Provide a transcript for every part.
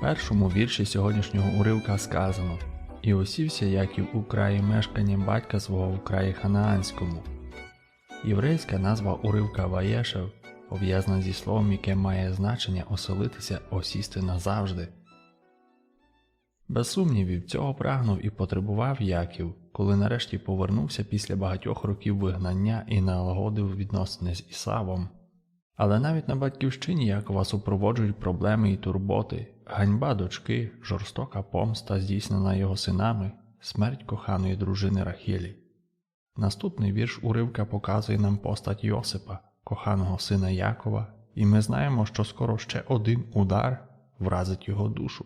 Першому вірші сьогоднішнього уривка сказано І осівся Яків у краї мешкання батька свого в краї Ханаанському. Єврейська назва уривка Ваєшев пов'язана зі словом, яке має значення оселитися, осісти назавжди. Без сумнівів, цього прагнув і потребував Яків, коли нарешті повернувся після багатьох років вигнання і налагодив відносини з Ісавом. Але навіть на батьківщині Якова супроводжують проблеми і турботи, ганьба дочки, жорстока помста, здійснена його синами, смерть коханої дружини Рахілі. Наступний вірш уривка показує нам постать Йосипа, коханого сина Якова, і ми знаємо, що скоро ще один удар вразить його душу,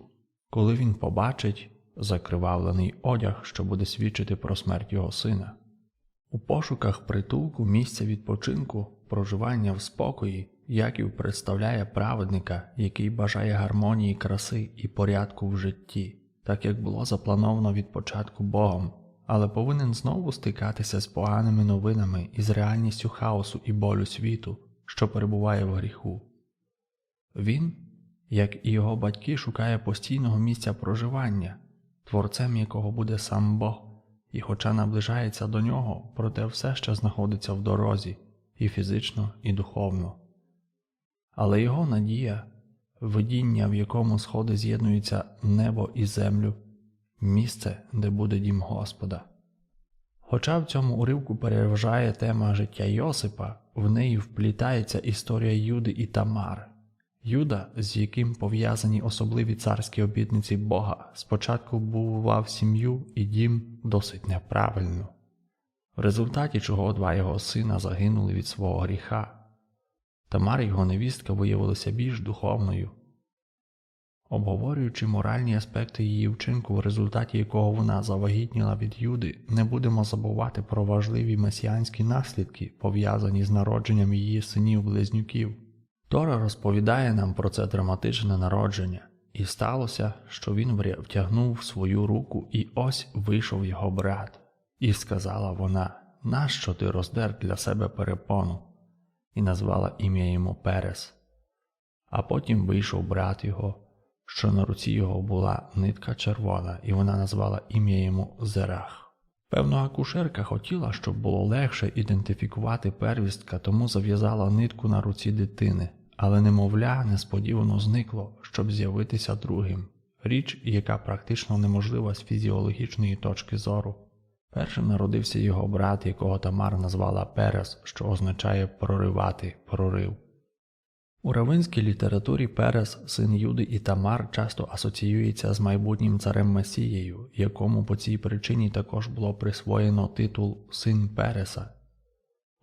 коли він побачить закривавлений одяг, що буде свідчити про смерть його сина. У пошуках притулку, місця відпочинку, проживання в спокої, Яків представляє праведника, який бажає гармонії, краси і порядку в житті, так як було заплановано від початку Богом, але повинен знову стикатися з поганими новинами і з реальністю хаосу і болю світу, що перебуває в гріху. Він, як і його батьки, шукає постійного місця проживання, творцем якого буде сам Бог і хоча наближається до нього, проте все ще знаходиться в дорозі і фізично, і духовно. Але його надія, видіння, в якому сходи з'єднуються небо і землю, місце, де буде дім Господа. Хоча в цьому уривку переважає тема життя Йосипа, в неї вплітається історія Юди і Тамар. Юда, з яким пов'язані особливі царські обітниці Бога, спочатку будував сім'ю і дім досить неправильно, в результаті чого два його сина загинули від свого гріха. Тамар його невістка виявилася більш духовною. Обговорюючи моральні аспекти її вчинку, в результаті якого вона завагітніла від Юди, не будемо забувати про важливі месіанські наслідки, пов'язані з народженням її синів-близнюків. Тора розповідає нам про це драматичне народження, і сталося, що він втягнув свою руку, і ось вийшов його брат. І сказала вона: Нащо ти роздер для себе перепону? І назвала ім'я йому Перес. А потім вийшов брат його, що на руці його була нитка червона, і вона назвала ім'я йому Зерах. Певно, акушерка хотіла, щоб було легше ідентифікувати первістка, тому зав'язала нитку на руці дитини, але немовля несподівано зникло, щоб з'явитися другим, річ, яка практично неможлива з фізіологічної точки зору. Першим народився його брат, якого Тамар назвала Перес, що означає проривати, прорив. У равинській літературі Перес, син Юди і Тамар, часто асоціюється з майбутнім царем Месією, якому по цій причині також було присвоєно титул Син Переса.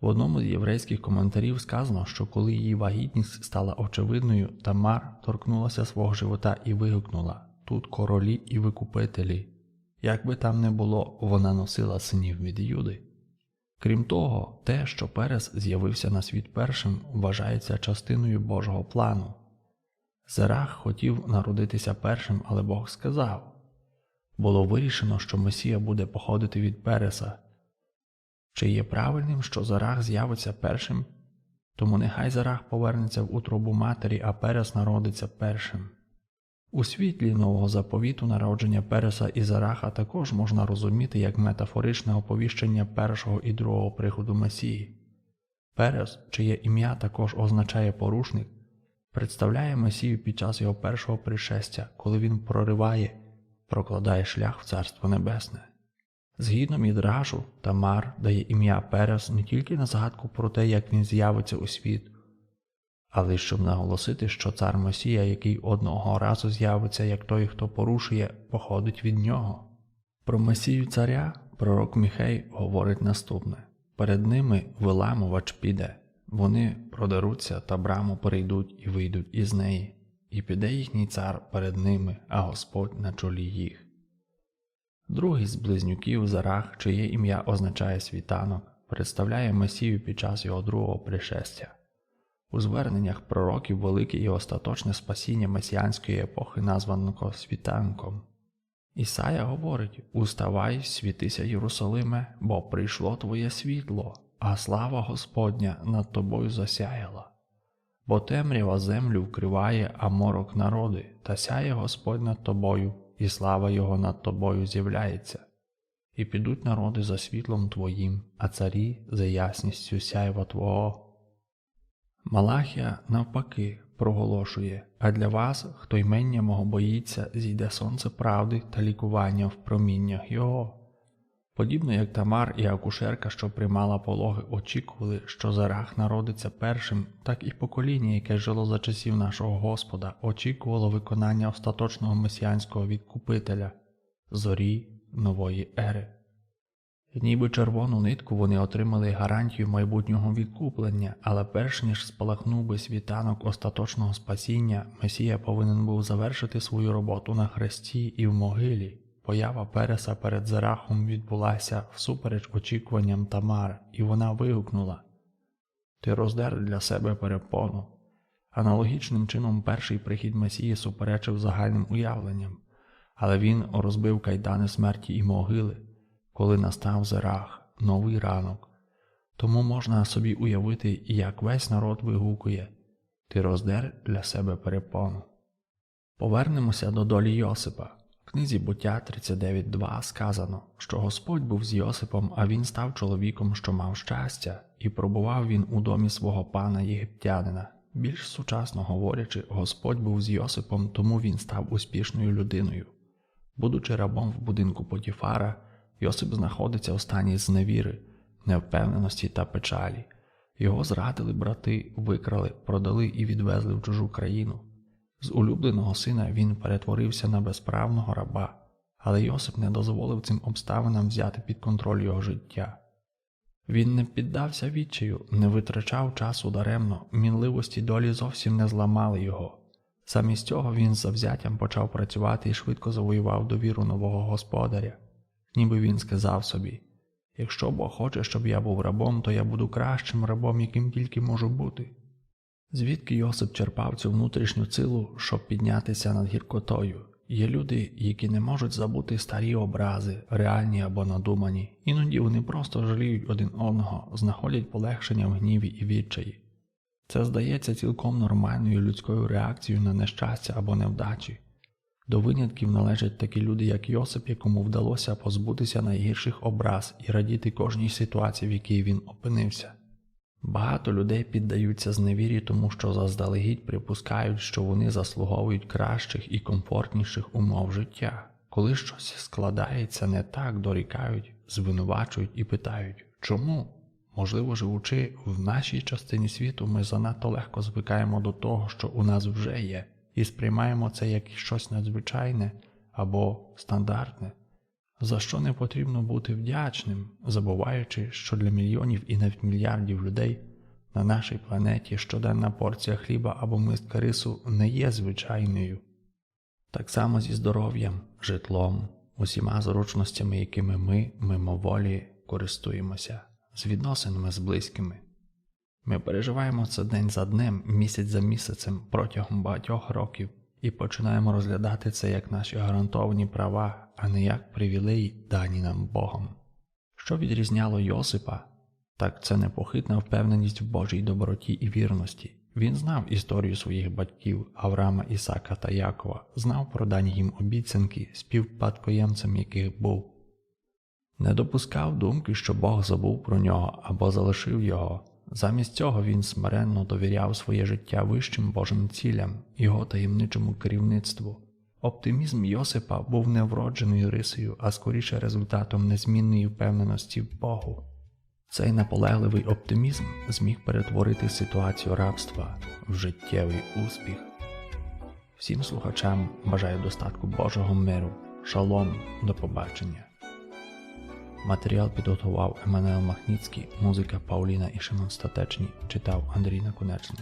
В одному з єврейських коментарів сказано, що коли її вагітність стала очевидною, Тамар торкнулася свого живота і вигукнула Тут королі і викупителі. Як би там не було, вона носила синів від Юди. Крім того, те, що Перес з'явився на світ першим, вважається частиною Божого плану. Зерах хотів народитися першим, але Бог сказав було вирішено, що Месія буде походити від Переса. Чи є правильним, що Зарах з'явиться першим? Тому нехай Зарах повернеться в утробу матері, а Перес народиться першим. У світлі нового заповіту народження Переса і Зараха також можна розуміти як метафоричне оповіщення першого і другого приходу Месії. Перес, чиє ім'я також означає порушник, представляє Месію під час його першого пришестя, коли він прориває, прокладає шлях в Царство Небесне. Згідно Мідрашу, Тамар дає ім'я Перес не тільки на згадку про те, як він з'явиться у світ, але й щоб наголосити, що цар Месія, який одного разу з'явиться як той, хто порушує, походить від нього. Про Месію царя пророк Міхей говорить наступне перед ними виламувач піде, вони продеруться та браму перейдуть і вийдуть із неї, і піде їхній цар перед ними, а Господь на чолі їх. Другий з близнюків Зарах, чиє ім'я означає світанок, представляє Месію під час його другого пришестя. У зверненнях пророків велике і остаточне спасіння месіанської епохи названо світанком. Ісая говорить Уставай, світися, Єрусалиме, бо прийшло твоє світло, а слава Господня над тобою засяяла. Бо темрява землю вкриває, а морок народи, та сяє Господь над тобою, і слава Його над тобою з'являється. І підуть народи за світлом твоїм, а царі за ясністю сяйва Твого. Малахія, навпаки, проголошує, а для вас, хто ймення мого боїться, зійде сонце правди та лікування в проміннях його. Подібно як Тамар і акушерка, що приймала пологи, очікували, що Зарах народиться першим, так і покоління, яке жило за часів нашого Господа, очікувало виконання остаточного месіанського відкупителя зорі нової ери. Ніби червону нитку вони отримали гарантію майбутнього відкуплення, але перш ніж спалахнув би світанок остаточного спасіння, Месія повинен був завершити свою роботу на хресті і в могилі. Поява Переса перед Зерахом відбулася всупереч очікуванням Тамар, і вона вигукнула Ти роздер для себе перепону. Аналогічним чином перший прихід Месії суперечив загальним уявленням, але він розбив кайдани смерті і могили, коли настав Зерах, новий ранок. Тому можна собі уявити, як весь народ вигукує Ти роздер для себе перепону. Повернемося до долі Йосипа. В книзі буття 39.2 сказано, що Господь був з Йосипом, а він став чоловіком, що мав щастя, і пробував він у домі свого пана єгиптянина. Більш сучасно говорячи, Господь був з Йосипом, тому він став успішною людиною. Будучи рабом в будинку Потіфара, Йосип знаходиться у стані зневіри, невпевненості та печалі. Його зрадили брати, викрали, продали і відвезли в чужу країну. З улюбленого сина він перетворився на безправного раба, але Йосип не дозволив цим обставинам взяти під контроль його життя. Він не піддався відчаю, не витрачав часу даремно, мінливості долі зовсім не зламали його. Замість цього він з завзяттям почав працювати і швидко завоював довіру нового господаря. Ніби він сказав собі якщо Бог хоче, щоб я був рабом, то я буду кращим рабом, яким тільки можу бути. Звідки Йосип черпав цю внутрішню силу, щоб піднятися над гіркотою? Є люди, які не можуть забути старі образи, реальні або надумані, іноді вони просто жаліють один одного, знаходять полегшення в гніві і відчаї. Це здається цілком нормальною людською реакцією на нещастя або невдачі. До винятків належать такі люди, як Йосип, якому вдалося позбутися найгірших образ і радіти кожній ситуації, в якій він опинився. Багато людей піддаються зневірі, тому що заздалегідь припускають, що вони заслуговують кращих і комфортніших умов життя. Коли щось складається не так, дорікають, звинувачують і питають чому? Можливо, живучи в нашій частині світу, ми занадто легко звикаємо до того, що у нас вже є, і сприймаємо це як щось надзвичайне або стандартне, за що не потрібно бути вдячним, забуваючи, що для мільйонів і навіть мільярдів людей на нашій планеті щоденна порція хліба або миска рису не є звичайною. Так само зі здоров'ям, житлом, усіма зручностями, якими ми мимоволі користуємося, з відносинами з близькими. Ми переживаємо це день за днем, місяць за місяцем протягом багатьох років і починаємо розглядати це як наші гарантовані права, а не як привілеї, дані нам Богом. Що відрізняло Йосипа, так це непохитна впевненість в Божій доброті і вірності. Він знав історію своїх батьків Авраама, Ісака та Якова, знав про дані їм обіцянки, співпадкоємцем яких був. Не допускав думки, що Бог забув про нього або залишив його. Замість цього він смиренно довіряв своє життя вищим Божим цілям, його таємничому керівництву. Оптимізм Йосипа був не вродженою рисою, а скоріше результатом незмінної впевненості в Богу. Цей наполегливий оптимізм зміг перетворити ситуацію рабства в життєвий успіх. Всім слухачам бажаю достатку Божого миру, шалом, до побачення. Матеріал підготував Еммануел Махніцький, музика Пауліна і Шимон Статечні, читав Андрій Наконечний.